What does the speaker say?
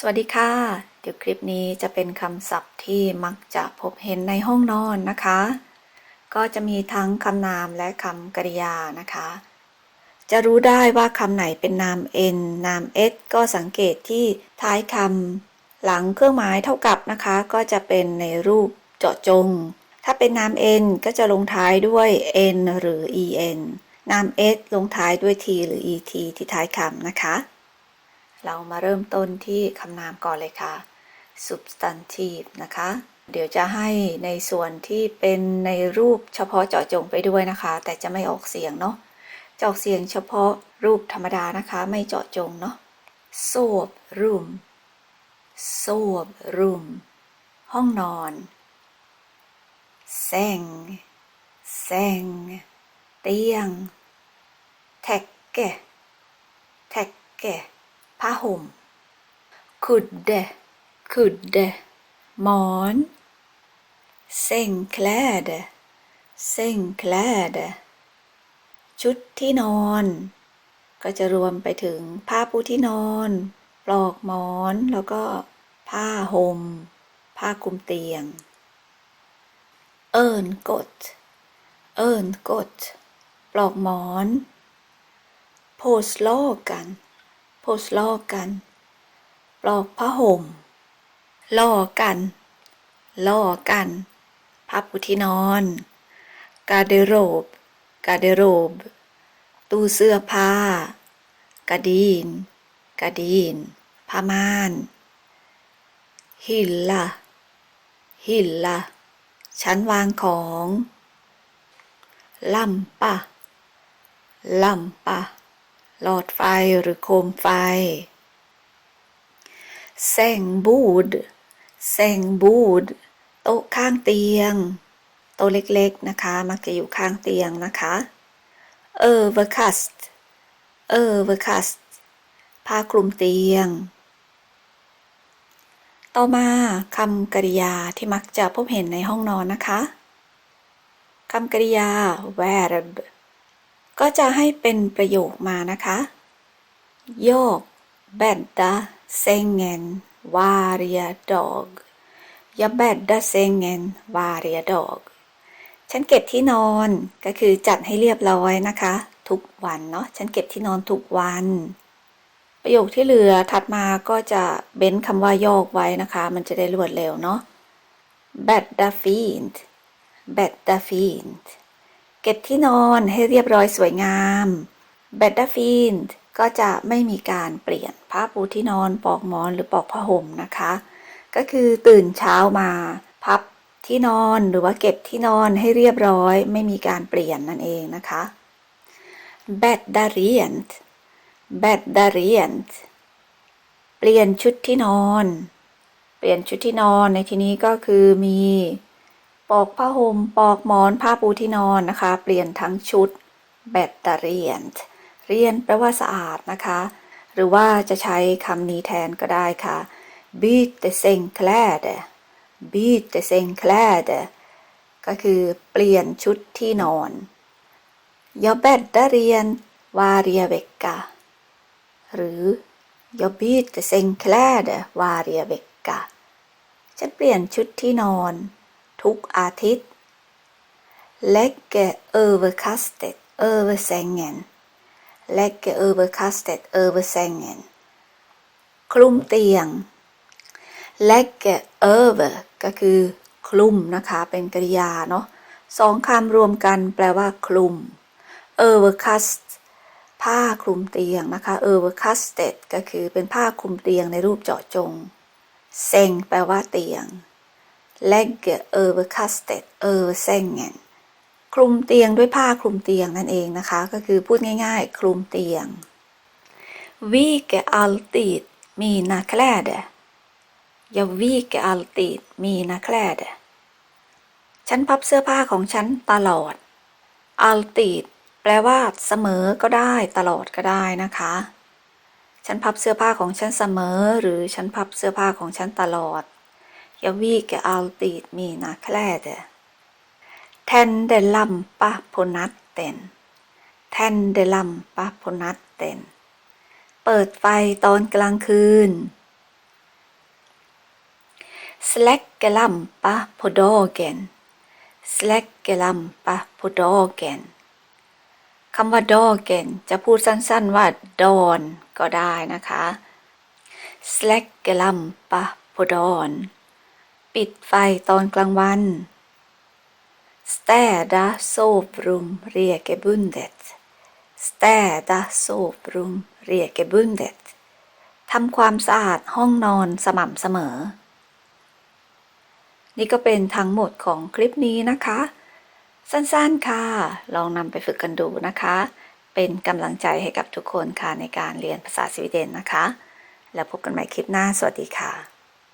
สวัสดีค่ะ เดี๋ยวคลิปนี้จะเป็นคำศัพท์ที่มักจะพบเห็นในห้องนอนนะคะ ก็จะมีทั้งคำนามและคำกริยานะคะ จะรู้ได้ว่าคำไหนเป็นนาม n นาม s ก็สังเกตที่ท้ายคำหลังเครื่องหมายเท่ากับนะคะ ก็จะเป็นในรูปเจาะจง ถ้าเป็นนาม n ก็จะลงท้ายด้วย n หรือ en นาม s ลงท้ายด้วย t หรือ et ที่ท้ายคำนะคะ เรามาเริ่มต้นที่คำนามก่อนเลยค่ะ substantive นะคะ เดี๋ยวจะให้ในส่วนที่เป็นในรูปเฉพาะเจาะจงไปด้วยนะคะ แต่จะไม่ออกเสียงเนาะจะออกเสียงเฉพาะรูปธรรมดานะคะ ไม่เจาะจงเนาะ soap room soap room ห้องนอนแซงแซงเตียง แท็กเกแท็กเก ผ้าห่มคุดเดคุดเดหมอนเซ็งแคลดเซ็งแคลดชุดที่นอน ก็จะรวมไปถึงผ้าปูที่นอนปลอกหมอนแล้วก็ผ้าห่มผ้าคลุมเตียง เอิญกด เอิญกด ปลอกหมอน โพสลอกัน โพสลอกกันปลอกผ้าห่ม ล่อกัน ล่อกันผ้าปูที่นอน กาเดโรบ กาเดโรบ ตู้เสื้อผ้า กระดีน กระดีนผ้าม่าน หิลละหิลละชั้นวางของลัมปะลัมปะ หลอดไฟหรือโคมไฟแซงบูดแซงบูดโต๊ะข้างเตียง โต๊ะเล็กๆนะคะ มักจะอยู่ข้างเตียงนะคะเออเวอร์คัสเออเวอร์คัสผ้าคลุมเตียง ต่อมาคำกริยาที่มักจะพบเห็นในห้องนอนนะคะคำกริยา verb ก็จะให้เป็นประโยคมานะคะ โยก bädda sängen varje dag jag bäddar sängen varje dag ฉันเก็บที่นอนก็คือจัดให้เรียบร้อยนะคะ ทุกวันเนาะฉันเก็บที่นอนทุกวัน ประโยคที่เหลือถัดมาก็จะเบ้นคำว่าโยกไว้นะคะ มันจะได้รวดเร็วเนาะ bädda fint bädda fint เก็บที่นอนให้เรียบร้อยสวยงาม b e d d a f i n ก็จะไม่มีการเปลี่ยนผ้าปูที่นอนปอกหมอนหรือปอกผ้าห่มนะคะ ก็คือตื่นเช้ามาพับที่นอนหรือว่าเก็บที่นอนให้เรียบร้อย ไม่มีการเปลี่ยนนั่นเองนะคะ b e d d a r i e n t b e d d a r i e n t เปลี่ยนชุดที่นอน เปลี่ยนชุดที่นอนในที่นี้ก็คือมี ปอกผ้าห่มปอกหมอนผ้าปูที่นอนนะคะ เปลี่ยนทั้งชุดแบตเตอรี่เรียนแปลว่าสะอาดนะคะ หรือว่าจะใช้คำนี้แทนก็ได้ค่ะ byte sängkläder byte sängkläd ก็คือเปลี่ยนชุดที่นอน jag bäddar igen varje vecka หรือ jag byter sängkläder varje vecka ฉันเปลี่ยนชุดที่นอน ทุกอาทิตย์ lägger överkastet över sängen lägger överkastet över sängen คลุมเตียง lägger över ก็คือคลุมนะคะ เป็นกริยาเนาะสองคำรวมกันแปลว่าคลุม overcast ผ้าคลุมเตียงนะคะ overcasted ก็คือเป็นผ้าคลุมเตียงในรูปเจาะจง เซงแปลว่าเตียง lägger överkastet över sängen คลุมเตียงด้วยผ้าคลุมเตียงนั่นเองนะคะ ก็คือพูดง่ายๆ คลุมเตียง vike alltid mina kläder jag vike alltid mina kläder ฉันพับเสื้อผ้าของฉันตลอด alltid แปลว่าเสมอก็ได้ตลอดก็ได้นะคะ ฉันพับเสื้อผ้าของฉันเสมอ หรือฉันพับเสื้อผ้าของฉันตลอด Jag viker alltid mina kläder. Tänder lampa på natten. Tänder lampa på natten. เปิดไฟตอนกลางคืน släcka lampa på dagen släcka lampa på dagen คำว่า dagen จะพูดสั้นๆว่า dawn ก็ได้นะคะ släcka lampa på dagen ปิดไฟตอนกลางวัน städa sovrum regelbundet städa sovrum regelbundet ทำความสะอาดห้องนอนสม่ำเสมอ นี่ก็เป็นทั้งหมดของคลิปนี้นะคะ สั้นๆค่ะ ลองนำไปฝึกกันดูนะคะ เป็นกำลังใจให้กับทุกคนค่ะในการเรียนภาษาสวีเดนนะคะ แล้วพบกันใหม่คลิปหน้า สวัสดีค่ะ